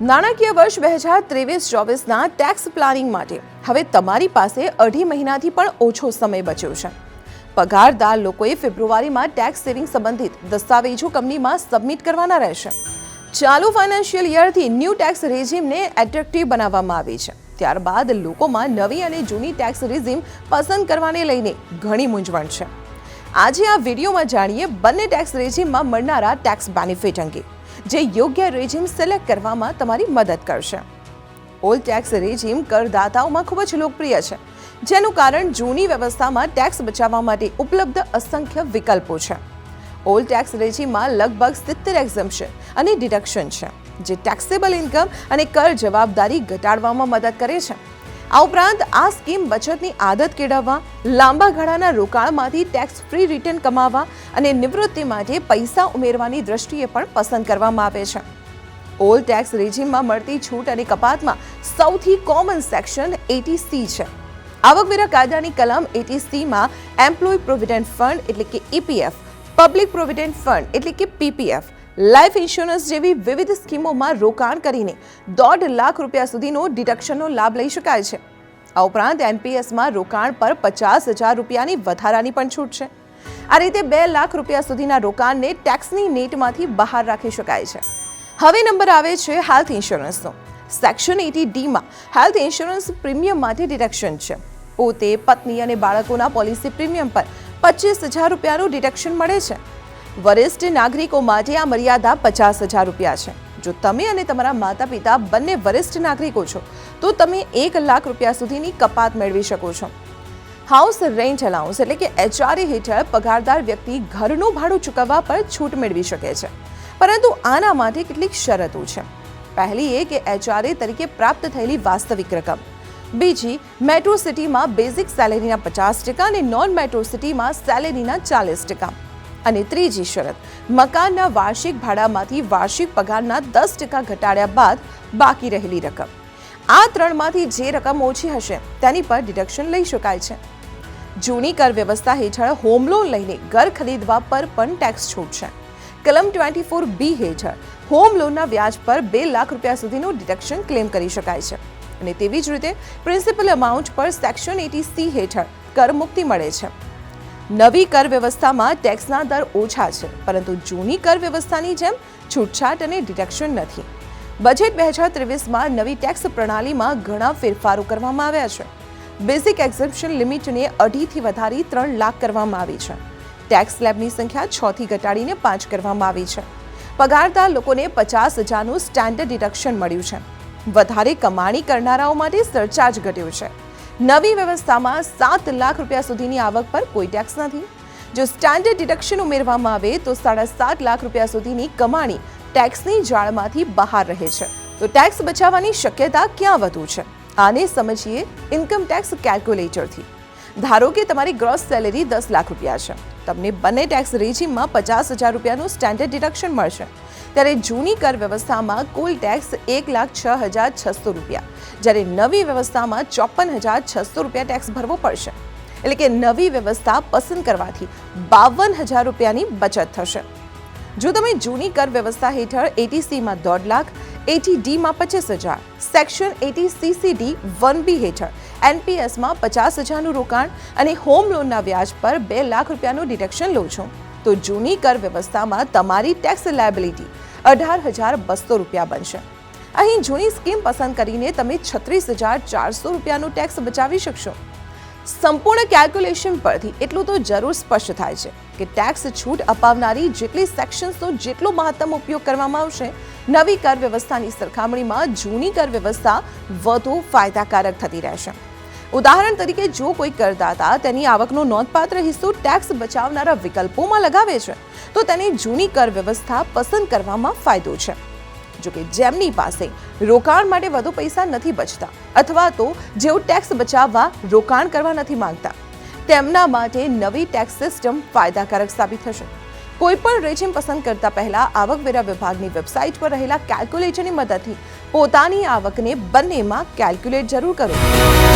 નાણાકીય વર્ષ બે હજાર ત્રેવીસ ચોવીસના ટેક્સ પ્લાનિંગ માટે. હવે તમારી પાસે અઢી મહિનાથી પણ ઓછો સમય બચ્યો છે. પગારદાર લોકોએ ફેબ્રુઆરીમાં ટેક્સ સેવિંગ સંબંધિત દસ્તાવેજો કંપનીમાં સબમિટ કરવાના રહેશે. ચાલુ ફાઇનાન્શિયલ યરથી ન્યૂ ટેક્સ રેઝિમને એટ્રેક્ટિવ બનાવવામાં આવી છે. ત્યારબાદ લોકોમાં નવી અને જૂની ટેક્સ રેઝિમ પસંદ કરવાને લઈને ઘણી મૂંઝવણ છે. આજે આ વિડીયોમાં જાણીએ, બંને ટેક્સ રેજિમમાં મળનારા ટેક્સ બેનિફિટ અંગે. જે યોગ્ય રેજીમ સિલેક્ટ કરવામાં તમારી મદદ કરશે. ઓલ્ડ ટેક્સ રેજિમ કરદાતાઓમાં ખૂબ જ લોકપ્રિય છે, જેનું કારણ જૂની વ્યવસ્થામાં ટેક્સ બચાવવા માટે ઉપલબ્ધ અસંખ્ય વિકલ્પો છે. ઓલ્ડ ટેક્સ રેજિમમાં લગભગ સિત્તેર એક્ઝમ્પશન અને ડિડક્શન છે, જે ટેક્સેબલ ઇન્કમ અને કર જવાબદારી ઘટાડવામાં મદદ કરે છે. આ ઉપરાંત આ સ્કીમ બચતની આદત કેળવવા, લાંબા ગાળાના રોકાણમાંથી ટેક્સ ફ્રી રિટર્ન કમાવવા અને નિવૃત્તિ માટે પૈસા ઉમેરવાની દ્રષ્ટિએ પણ પસંદ કરવામાં આવે છે. ઓલ ટેક્સ રેજિમમાં મળતી છૂટ અને કપાતમાં સૌથી કોમન સેક્શન એટીસી છે. આવકવેરા કાયદાની કલમ એટીસીમાં એમ્પ્લોય પ્રોવિડન્ટ ફંડ એટલે કે ઈપીએફ પબ્લિક પ્રોવિડન્ટ ફંડ એટલે કે પીપીએફ લાઈફ ઇન્સ્યોરન્સ જેવી વિવિધ સ્કીમોમાં રોકાણ કરીને દોઢ લાખ રૂપિયા સુધીનો ડિડક્શનનો લાભ લઈ શકાય છે. આ ઉપરાંત એનપીએસમાં રોકાણ પર પચાસ હજાર રૂપિયાની વધારાની પણ છૂટ છે. આ રીતે બે લાખ રૂપિયા સુધીના રોકાણને ટેક્સની નેટમાંથી બહાર રાખી શકાય છે. હવે નંબર આવે છે હેલ્થ ઇન્સ્યોરન્સનો. સેક્શન એટી ડીમાં હેલ્થ ઇન્સ્યોરન્સ પ્રીમિયમ માટે ડિડક્શન છે. પોતે પત્ની અને બાળકોના પોલિસી પ્રીમિયમ પર પચીસ હજાર રૂપિયાનું ડિડક્શન મળે છે. વરિષ્ઠ નાગરિકો માટે આ મર્યાદા પચાસ હજાર રૂપિયા છે. જો તમે અને તમારા માતા પિતા બંને વરિષ્ઠ નાગરિકો છો, તો તમે એક લાખ રૂપિયા સુધીની કપાત મેળવી શકો છો. હાઉસ રેન્ટ અલાઉન્સ એટલે કે એચઆરએ હેઠળ પગારદાર વ્યક્તિ ઘરનું ભાડું ચૂકવવા પર છૂટ મેળવી શકે છે. પરંતુ આના માટે કેટલીક શરતો છે. પહેલી એ કે એચઆરએ તરીકે પ્રાપ્ત થયેલી વાસ્તવિક રકમ. બીજી, મેટ્રો સિટીમાં બેઝિક સેલેરીના પચાસ ટકા અને નોન મેટ્રો સિટીમાં સેલેરીના ચાલીસ ટકા. અને ત્રીજી શરત. મકાનના વાર્ષિક ભાડામાંથી વાર્ષિક પગારના દસ ટકા ઘટાડ્યા બાદ બાકી રહેલી રકમ. આ ત્રણમાંથી જે રકમ ઓછી હશે, તેની પર ડિડક્શન લઈ શકાય છે. જૂની કર વ્યવસ્થા હેઠળ હોમ લોન લઈને ઘર ખરીદવા પર પણ ટેક્સ છૂટ છે કલમ ટ્વેન્ટી ફોર બી હેઠળ હોમ લોનના વ્યાજ પર બે લાખ રૂપિયા સુધીનું ડિડક્શન ક્લેમ કરી શકાય છે. અને તેવી જ રીતે પ્રિન્સિપલ અમાઉન્ટ પર સેક્શન એટી સી હેઠળ કર મુક્તિ મળે છે. નવી કર વ્યવસ્થામાં ટેક્સના દર ઓછા છે, પરંતુ જૂની કર વ્યવસ્થાની જેમ છૂટછાટ અને ડિડક્શન નથી. બજેટ બે હજાર ત્રેવીસમાં નવી ટેક્સ પ્રણાલીમાં ઘણા ફેરફારો કરવામાં આવ્યા છે. બેઝિક એક્ઝેપ્શન લિમિટને અઢીથી વધારી ત્રણ લાખ કરવામાં આવી છે. ટેક્સ સ્લેબની સંખ્યા છથી ઘટાડીને પાંચ કરવામાં આવી છે. પગારદાર લોકોને પચાસ હજારનું સ્ટેન્ડર્ડ ડિડક્શન મળ્યું છે. વધારે કમાણી કરનારાઓ માટે સરચાર્જ ઘટ્યો છે. નવી વ્યવસ્થામાં સાત લાખ રૂપિયા સુધીની આવક પર કોઈ ટેક્સ નથી. જો સ્ટેન્ડર્ડ ડિડક્શન ઉમેરવામાં આવે તો સાડા સાત લાખ રૂપિયા સુધીની કમાણી ટેક્સની જાળમાંથી બહાર રહે છે. તો ટેક્સ બચાવવાની શક્યતા ક્યાં વધુ છે? આને સમજીએ ઇન્કમ ટેક્સ કેલ્ક્યુલેટરથી ધારો કે તમારી ગ્રોસ સેલેરી દસ લાખ રૂપિયા છે. તમને બંને ટેક્સ રેજીમમાં પચાસ હજાર રૂપિયાનું સ્ટેન્ડર્ડ ડિડક્શન મળશે. ત્યારે જૂની કર વ્યવસ્થામાં કુલ ટેક્સ એક લાખ છ હજાર છસો રૂપિયા. જ્યારે નવી વ્યવસ્થામાં ચોપન હજાર છસો રૂપિયા ટેક્સ ભરવો પડશે. એટલે કે નવી વ્યવસ્થા પસંદ કરવાથી બાવન હજાર રૂપિયાની બચત થશે. જો તમે જૂની કર વ્યવસ્થા હેઠળ એટીસીમાં દોઢ લાખ એટી ડીમાં પચીસ હજાર section eighty CCD one B હેઠળ એનપીએસમાં પચાસ હજારનું રોકાણ અને હોમ લોનના વ્યાજ પર બે લાખ રૂપિયાનું ડિડક્શન લો છો, તો જૂની કર વ્યવસ્થામાં તમારી ટેક્સ લાયબિલિટી અઢાર હજાર બસો રૂપિયા બનશે. અહીં જૂની સ્કીમ પસંદ કરીને તમે છત્રીસ હજાર ચારસો રૂપિયાનું ટેક્સ બચાવી શકશો. સંપૂર્ણ કેલ્ક્યુલેશન પરથી એટલું તો જરૂર સ્પષ્ટ થાય છે કે ટેક્સ છૂટ અપાવનારી જેટલી સેક્શન્સનો જેટલો મહત્તમ ઉપયોગ કરવામાં આવશે, નવી કર વ્યવસ્થાની સરખામણીમાં જૂની કર વ્યવસ્થા વધુ ફાયદાકારક થતી રહેશે. ઉદાહરણ તરીકે જો કોઈ કરદાતા તેની આવકનો નોંધપાત્ર હિસ્સો ટેક્સ બચાવનારા વિકલ્પોમાં લગાવે છે, તો તેને જૂની કર વ્યવસ્થા પસંદ કરવામાં ફાયદો છે. જો કે જેમની પાસે રોકાણ માટે વધુ પૈસા નથી બચતા અથવા તો જેઓ ટેક્સ બચાવવા રોકાણ કરવા નથી માંગતા, તેમના માટે નવી ટેક્સ સિસ્ટમ ફાયદાકારક સાબિત થશે. કોઈ પણ રેજીમ પસંદ કરતા પહેલા આવકવેરા વિભાગની વેબસાઇટ પર રહેલા કેલ્ક્યુલેટરની મદદથી પોતાની આવકને બંનેમાં કેલ્ક્યુલેટ જરૂર કરો.